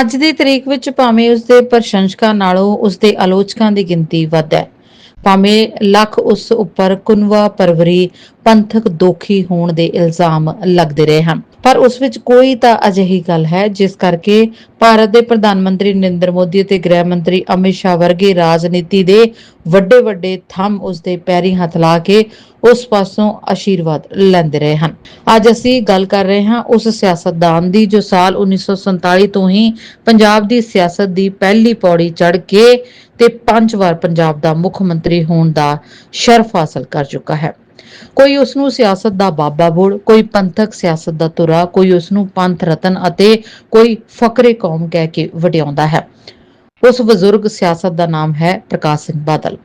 ਅੱਜ ਦੀ ਤਰੀਕ ਵਿੱਚ ਭਾਵੇਂ ਉਸ ਦੇ ਪ੍ਰਸ਼ੰਸਕਾਂ ਨਾਲੋਂ ਉਸ ਦੇ ਆਲੋਚਕਾਂ ਦੀ ਗਿਣਤੀ ਵੱਧ ਹੈ। ਭਾਵੇਂ ਲੱਖ ਉਸ ਉੱਪਰ ਕੁਨਵਾ ਪਰਵਰੀ ਪੰਥਕ ਦੋਖੀ ਹੋਣ ਦੇ ਇਲਜ਼ਾਮ ਲੱਗਦੇ ਰਹੇ ਹਨ। ਪਰ ਉਸ ਵਿੱਚ ਕੋਈ ਤਾਂ ਅਜਿਹੀ ਗੱਲ ਹੈ, ਜਿਸ ਕਰਕੇ ਭਾਰਤ ਦੇ ਪ੍ਰਧਾਨ ਮੰਤਰੀ ਨਰਿੰਦਰ ਮੋਦੀ ਅਤੇ ਗ੍ਰਹਿ ਮੰਤਰੀ ਅਮਿਤ ਸ਼ਾਹ ਵਰਗੇ ਰਾਜਨੀਤੀ ਦੇ ਵੱਡੇ ਵੱਡੇ ਥੰਮ ਉਸ ਦੇ ਪੈਰੀ ਹੱਥ ਲਾ ਕੇ ਉਸ ਪਾਸੋਂ ਆਸ਼ੀਰਵਾਦ ਲੈਂਦੇ ਰਹੇ ਹਨ। ਅੱਜ ਅਸੀਂ ਗੱਲ ਕਰ ਰਹੇ ਹਾਂ ਉਸ ਸਿਆਸਤਦਾਨ ਦੀ, ਜੋ ਸਾਲ 1947 ਤੋਂ ਹੀ ਪੰਜਾਬ ਦੀ ਸਿਆਸਤ ਦੀ ਪਹਿਲੀ ਪੌੜੀ ਚੜ੍ਹ ਕੇ ਤੇ ਪੰਜ ਵਾਰ ਪੰਜਾਬ ਦਾ ਮੁੱਖ ਮੰਤਰੀ ਹੋਣ ਦਾ ਸ਼ਰਫ ਹਾਸਲ ਕਰ ਚੁੱਕਾ ਹੈ। ਕੋਈ ਉਸ ਨੂੰ ਸਿਆਸਤ ਦਾ ਬਾਬਾ ਬੋੜ, ਕੋਈ ਪੰਥਕ ਸਿਆਸਤ ਦਾ ਤੁਰਾ ਕੋਈ ਉਸ ਨੂੰ ਪੰਥ ਰਤਨ ਅਤੇ ਕੋਈ ਫਕਰੇ ਕੌਮ ਕਹਿ ਕੇ ਵਡਿਆਉਂਦਾ ਹੈ। ਉਸ ਬਜ਼ੁਰਗ ਸਿਆਸਤ ਦਾ ਨਾਮ ਹੈ ਪ੍ਰਕਾਸ਼ ਸਿੰਘ ਬਾਦਲ।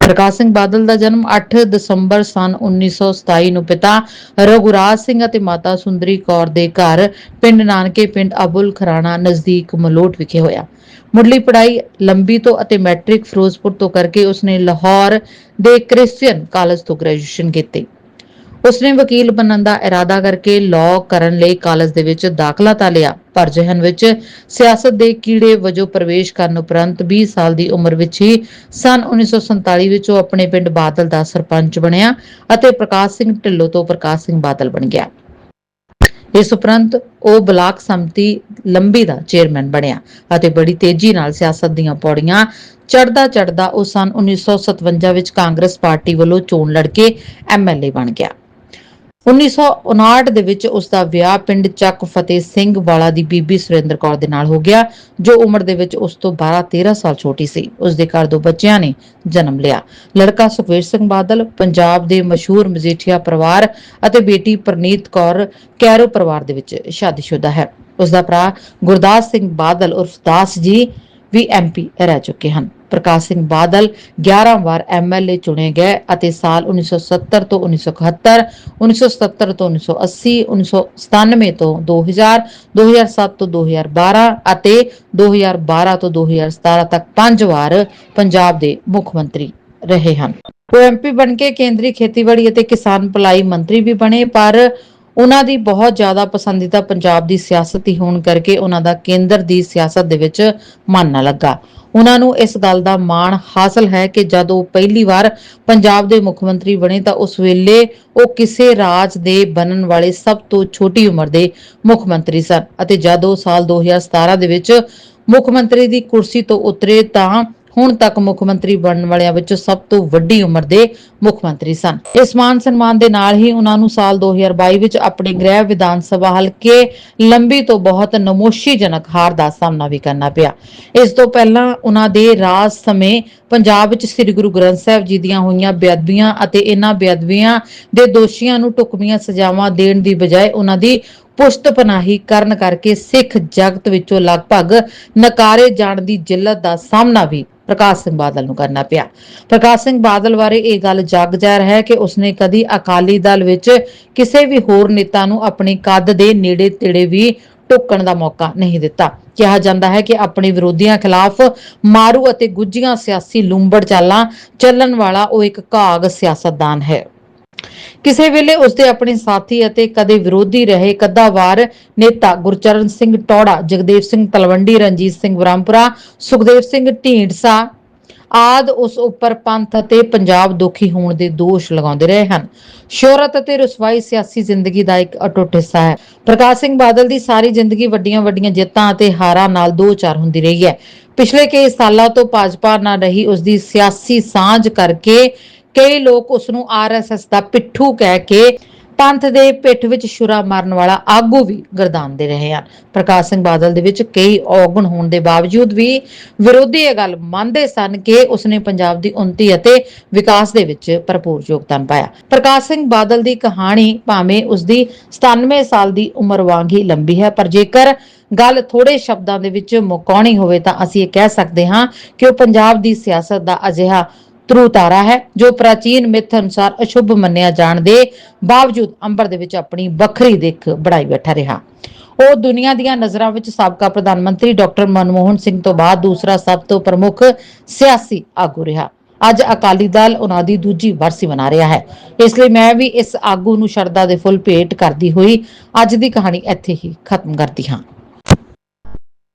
ਪ੍ਰਕਾਸ਼ ਸਿੰਘ ਬਾਦਲ ਦਾ ਜਨਮ 8 ਦਸੰਬਰ ਸਨ 1927 ਨੂੰ ਪਿਤਾ ਰਘੁਰਾਜ ਸਿੰਘ ਅਤੇ ਮਾਤਾ ਸੁੰਦਰੀ ਕੌਰ ਦੇ ਘਰ ਪਿੰਡ ਨਾਨਕੇ ਪਿੰਡ ਅਬੁਲ ਖਰਾਣਾ ਨਜ਼ਦੀਕ ਮਲੋਟ ਵਿਖੇ ਹੋਇਆ। ਮੁੱਢਲੀ ਪੜ੍ਹਾਈ ਲੰਬੀ ਤੋਂ ਅਤੇ ਮੈਟ੍ਰਿਕ ਫਿਰੋਜ਼ਪੁਰ ਤੋਂ ਕਰਕੇ ਉਸਨੇ ਲਾਹੌਰ ਦੇ ਕ੍ਰਿਸਚੀਅਨ ਕਾਲਜ ਤੋਂ ਗ੍ਰੈਜੂਏਸ਼ਨ ਕੀਤੀ। ਉਸਨੇ ਵਕੀਲ ਬਣਨ ਦਾ ਇਰਾਦਾ ਕਰਕੇ ਲਾਅ ਕਰਨ ਲਈ ਕਾਲਜ ਦੇ ਵਿੱਚ ਦਾਖਲਾ ਤਾਂ ਲਿਆ, ਪਰ ਜਿਹਨ ਵਿੱਚ ਸਿਆਸਤ ਦੇ ਕੀੜੇ ਵਜੋਂ ਪ੍ਰਵੇਸ਼ ਕਰਨ ਉਪਰੰਤ 20 ਸਾਲ ਦੀ ਉਮਰ ਵਿੱਚ ਹੀ ਸਨ 1947 ਵਿੱਚ ਉਹ ਆਪਣੇ ਪਿੰਡ ਬਾਦਲ ਦਾ ਸਰਪੰਚ ਬਣਿਆ ਅਤੇ ਪ੍ਰਕਾਸ਼ ਸਿੰਘ ਢਿੱਲੋਂ ਤੋਂ ਪ੍ਰਕਾਸ਼ ਸਿੰਘ ਬਾਦਲ ਬਣ ਗਿਆ। ਇਸ ਉਪਰੰਤ ਉਹ ਬਲਾਕ ਸੰਮਤੀ ਲੰਬੀ ਦਾ ਚੇਅਰਮੈਨ ਬਣਿਆ ਅਤੇ ਬੜੀ ਤੇਜ਼ੀ ਨਾਲ ਸਿਆਸਤ ਦੀਆਂ ਪੌੜੀਆਂ ਚੜਦਾ ਚੜਦਾ ਉਹ ਸਨ 1957 ਵਿੱਚ ਕਾਂਗਰਸ ਪਾਰਟੀ ਵੱਲੋਂ ਚੋਣ ਲੜ ਕੇ ਐਮਐਲਏ ਬਣ ਗਿਆ। 1959 ਦੇ ਵਿੱਚ ਉਸ ਦਾ ਵਿਆਹ ਪਿੰਡ ਚੱਕ ਫਤਿਹ ਸਿੰਘ ਵਾਲਾ ਦੀ ਬੀਬੀ ਸੁਰਿੰਦਰ ਕੌਰ ਦੇ ਨਾਲ ਹੋ ਗਿਆ, ਜੋ ਉਮਰ ਦੇ ਵਿੱਚ ਉਸ ਤੋਂ 12-13 ਸਾਲ ਛੋਟੀ ਸੀ। ਉਸ ਦੇ ਘਰ ਦੋ ਬੱਚਿਆਂ ਨੇ ਜਨਮ ਲਿਆ। ਲੜਕਾ ਸੁਖਵੀਰ ਸਿੰਘ ਬਾਦਲ, ਪੰਜਾਬ ਦੇ ਮਸ਼ਹੂਰ ਮਜੀਠੀਆ ਪਰਿਵਾਰ ਅਤੇ ਬੇਟੀ ਪ੍ਰਨੀਤ ਕੌਰ ਕੈਰੋ ਪਰਿਵਾਰ ਦੇ ਵਿੱਚ ਸ਼ਾਦੀशुदा ਹੈ। ਉਸ ਦਾ ਭਰਾ ਗੁਰਦਾਸ ਸਿੰਘ ਬਾਦਲ ਉਰਫ ਦਾਸ ਜੀ ਵੀ ਐਮਪੀ ਰਹਿ ਚੁੱਕੇ ਹਨ। ਪ੍ਰਕਾਸ਼ ਸਿੰਘ ਬਾਦਲ 11 ਵਾਰ ਐਮਐਲਏ ਚੁਣੇ ਗਏ ਅਤੇ ਸਾਲ 1970 ਤੋਂ 1971 1977 ਤੋਂ 1980 1997 ਤੋਂ 2000 2007 ਤੋਂ 2012 ਅਤੇ 2012 ਤੋਂ 2017 ਤੱਕ ਪੰਜ ਵਾਰ ਪੰਜਾਬ ਦੇ ਮੁੱਖ ਮੰਤਰੀ ਰਹੇ ਹਨ। ਉਹ ਐਮਪੀ ਬਣ ਕੇ ਕੇਂਦਰੀ ਖੇਤੀਬਾੜੀ ਅਤੇ ਕਿਸਾਨ ਭਲਾਈ ਮੰਤਰੀ ਵੀ ਬਣੇ, ਪਰ ਉਹਨਾਂ ਦੀ ਬਹੁਤ ਜ਼ਿਆਦਾ ਪਸੰਦੀਦਾ ਪੰਜਾਬ ਦੀ ਸਿਆਸਤ ਹੀ ਹੋਣ ਕਰਕੇ ਉਹਨਾਂ ਦਾ ਕੇਂਦਰ ਦੀ ਸਿਆਸਤ ਦੇ ਵਿੱਚ ਮਨ ਨਾ ਲੱਗਾ। ਉਹਨਾਂ ਨੂੰ ਇਸ ਗੱਲ ਦਾ ਮਾਣ ਹਾਸਲ ਹੈ ਕਿ ਜਦ ਉਹ ਪਹਿਲੀ ਵਾਰ ਪੰਜਾਬ ਦੇ ਮੁੱਖ ਮੰਤਰੀ ਬਣੇ ਤਾਂ ਉਸ ਵੇਲੇ ਉਹ ਕਿਸੇ ਰਾਜ ਦੇ ਬਣਨ ਵਾਲੇ ਸਭ ਤੋਂ ਛੋਟੀ ਉਮਰ ਦੇ ਮੁੱਖ ਮੰਤਰੀ ਸਨ ਅਤੇ ਜਦ ਉਹ ਸਾਲ 2017 ਦੇ ਵਿੱਚ ਮੁੱਖ ਮੰਤਰੀ ਦੀ ਕੁਰਸੀ ਤੋਂ ਉਤਰੇ ਤਾਂ ਹੁਣ ਤੱਕ ਮੁੱਖ ਮੰਤਰੀ ਬਣਨ ਵਾਲਿਆਂ ਵਿੱਚੋਂ ਸਭ ਤੋਂ ਵੱਡੀ ਉਮਰ ਦੇ ਮੁੱਖ ਮੰਤਰੀ ਸਨ। ਇਸ ਮਾਨ ਸਨਮਾਨ ਦੇ ਨਾਲ ਹੀ ਉਹਨਾਂ ਨੂੰ ਸਾਲ 2022 ਵਿੱਚ ਆਪਣੇ ਗ੍ਰਹਿ ਵਿਧਾਨ ਸਭਾ ਹਲਕੇ ਲੰਬੀ ਤੋਂ ਬਹੁਤ ਨਮੋਸ਼ੀਜਨਕ ਹਾਰ ਦਾ ਸਾਹਮਣਾ ਵੀ ਕਰਨਾ ਪਿਆ। ਇਸ ਤੋਂ ਪਹਿਲਾਂ ਉਹਨਾਂ ਦੇ ਰਾਜ ਸਮੇਂ ਪੰਜਾਬ ਵਿੱਚ ਸ੍ਰੀ ਗੁਰੂ ਗ੍ਰੰਥ ਸਾਹਿਬ ਜੀ ਦੀਆਂ ਹੋਈਆਂ ਬੇਅਦਬੀਆਂ ਅਤੇ ਇਹਨਾਂ ਬੇਅਦਬੀਆਂ ਦੇ ਦੋਸ਼ੀਆਂ ਨੂੰ ਢੁਕਵੀਆਂ ਸਜ਼ਾਵਾਂ ਦੇਣ ਦੀ ਬਜਾਏ ਉਹਨਾਂ ਦੀ ਪੁਸ਼ਤਪਨਾਹੀ ਕਰਨ ਕਰਕੇ ਸਿੱਖ ਜਗਤ ਵਿੱਚੋਂ ਲਗਭਗ ਨਕਾਰੇ ਜਾਣ ਦੀ ਜਿੱਲਤ ਦਾ ਸਾਹਮਣਾ ਵੀ ਪ੍ਰਕਾਸ਼ ਸਿੰਘ ਬਾਦਲ ਨੂੰ ਕਰਨਾ ਪਿਆ। ਪ੍ਰਕਾਸ਼ ਸਿੰਘ ਬਾਦਲ ਬਾਰੇ ਇਹ ਗੱਲ ਜਗ ਜ਼ਾਹਰ ਹੈ ਕਿ ਉਸਨੇ ਕਦੀ ਅਕਾਲੀ ਦਲ ਵਿੱਚ ਕਿਸੇ ਵੀ ਹੋਰ ਨੇਤਾ ਨੂੰ ਆਪਣੀ ਕੱਦ ਦੇ ਨੇੜੇ ਤੇੜੇ ਵੀ ਟੋਕਣ ਦਾ ਮੌਕਾ ਨਹੀਂ ਦਿੱਤਾ। ਕਿਹਾ ਜਾਂਦਾ ਹੈ ਕਿ ਆਪਣੇ ਵਿਰੋਧੀਆਂ ਖਿਲਾਫ ਮਾਰੂ ਅਤੇ ਗੁੱਜੀਆਂ ਸਿਆਸੀ ਲੂੰਬੜ ਚਾਲਾਂ ਚੱਲਣ ਵਾਲਾ ਉਹ ਇੱਕ ਘਾਗ ਸਿਆਸਤਦਾਨ ਹੈ। ਕਿਸੇ ਵੇਲੇ ਉਸਦੇ ਆਪਣੇ ਸਾਥੀ ਅਤੇ ਕਦੇ ਵਿਰੋਧੀ ਰਹੇ ਕੱਦਾਵਾਰ ਨੇਤਾ ਗੁਰਚਰਨ ਸਿੰਘ ਟੌੜਾ, ਜਗਦੇਵ ਸਿੰਘ ਤਲਵੰਡੀ, ਰਣਜੀਤ ਸਿੰਘ ਬ੍ਰਹਮਪੁਰਾ, ਸੁਖਦੇਵ ਸਿੰਘ ਢੀਂਡਸਾ ਆਦ ਉਸ ਉੱਪਰ ਪੰਥ ਅਤੇ ਪੰਜਾਬ ਦੁਖੀ ਹੋਣ ਦੇ ਦੋਸ਼ ਲਗਾਉਂਦੇ ਰਹੇ ਹਨ। ਸ਼ੋਹਰਤ ਅਤੇ ਰਸਵਾਈ ਸਿਆਸੀ ਜ਼ਿੰਦਗੀ ਦਾ ਇੱਕ ਅਟੁੱਟ ਹਿੱਸਾ ਹੈ। ਪ੍ਰਕਾਸ਼ ਸਿੰਘ ਬਾਦਲ ਦੀ ਸਾਰੀ ਜ਼ਿੰਦਗੀ ਵੱਡੀਆਂ ਵੱਡੀਆਂ ਜਿੱਤਾਂ ਅਤੇ ਹਾਰਾਂ ਨਾਲ ਦੋ ਚਾਰ ਹੁੰਦੀ ਰਹੀ ਹੈ। ਪਿਛਲੇ ਕਈ ਸਾਲਾਂ ਤੋਂ ਭਾਜਪਾ ਨਾਲ ਰਹੀ ਉਸ ਦੀ ਸਿਆਸੀ ਸਾਂਝ ਕਰਕੇ ਕਈ ਲੋਕ ਉਸ ਨੂੰ ਆਰਐਸਐਸ ਦਾ ਪਿੱਠੂ ਕਹਿ ਕੇ ਪੰਥ ਦੇ ਪਿੱਠ ਵਿੱਚ ਛੁਰਾ ਮਾਰਨ ਵਾਲਾ ਆਗੂ ਵੀ ਗਰਦਾਨਦੇ ਰਹੇ ਹਨ। ਪ੍ਰਕਾਸ਼ ਸਿੰਘ ਬਾਦਲ ਦੇ ਵਿੱਚ ਕਈ ਔਗਣ ਹੋਣ ਦੇ ਬਾਵਜੂਦ ਵੀ ਵਿਰੋਧੀ ਇਹ ਗੱਲ ਮੰਨਦੇ ਸਨ ਕਿ ਉਸਨੇ ਪੰਜਾਬ ਦੀ ਉન્નਤੀ ਅਤੇ ਵਿਕਾਸ ਦੇ ਵਿੱਚ ਭਰਪੂਰ ਯੋਗਦਾਨ ਪਾਇਆ। ਪ੍ਰਕਾਸ਼ ਸਿੰਘ ਬਾਦਲ ਦੀ ਕਹਾਣੀ ਭਾਵੇਂ ਉਸ ਦੀ 97 ਸਾਲ ਦੀ ਉਮਰ ਵਾਂਗ ਹੀ ਲੰਬੀ ਹੈ, ਪਰ ਜੇਕਰ ਗੱਲ ਥੋੜੇ ਸ਼ਬਦਾਂ ਦੇ ਵਿੱਚ ਮੁਕਾਉਣੀ ਹੋਵੇ ਤਾਂ ਅਸੀਂ ਇਹ ਕਹਿ ਸਕਦੇ ਹਾਂ ਕਿ ਉਹ ਪੰਜਾਬ ਦੀ ਸਿਆਸਤ ਦਾ ਅਜਿਹਾ ਧਰੂ ਤਾਰਾ ਹੈ, ਜੋ ਪ੍ਰਾਚੀਨ ਮਿੱਥ ਅਨੁਸਾਰ ਅਸ਼ੁਭ ਮੰਨਿਆ ਜਾਣ ਦੇ ਬਾਵਜੂਦ ਅੰਬਰ ਦੇ ਵਿੱਚ ਆਪਣੀ ਵੱਖਰੀ ਦਿੱਖ ਬਣਾਈ ਬੈਠਾ ਰਿਹਾ। ਉਹ ਦੁਨੀਆ ਦੀਆਂ ਨਜ਼ਰਾਂ ਵਿੱਚ ਸਾਬਕਾ ਪ੍ਰਧਾਨ ਮੰਤਰੀ ਡਾਕਟਰ ਮਨਮੋਹਨ ਸਿੰਘ ਤੋਂ ਬਾਅਦ ਦੂਸਰਾ ਸਭ ਤੋਂ ਪ੍ਰਮੁੱਖ ਸਿਆਸੀ ਆਗੂ ਰਿਹਾ। ਅੱਜ ਅਕਾਲੀ ਦਲ ਉਹਨਾਂ ਦੀ ਦੂਜੀ ਵਰਸੀ ਮਨਾ ਰਿਹਾ ਹੈ। ਇਸ ਲਈ ਮੈਂ ਵੀ ਇਸ ਆਗੂ ਨੂੰ ਸ਼ਰਧਾ ਦੇ ਫੁੱਲ ਭੇਟ ਕਰਦੀ ਹੋਈ ਅੱਜ ਦੀ ਕਹਾਣੀ ਇੱਥੇ ਹੀ ਖਤਮ ਕਰਦੀ ਹਾਂ।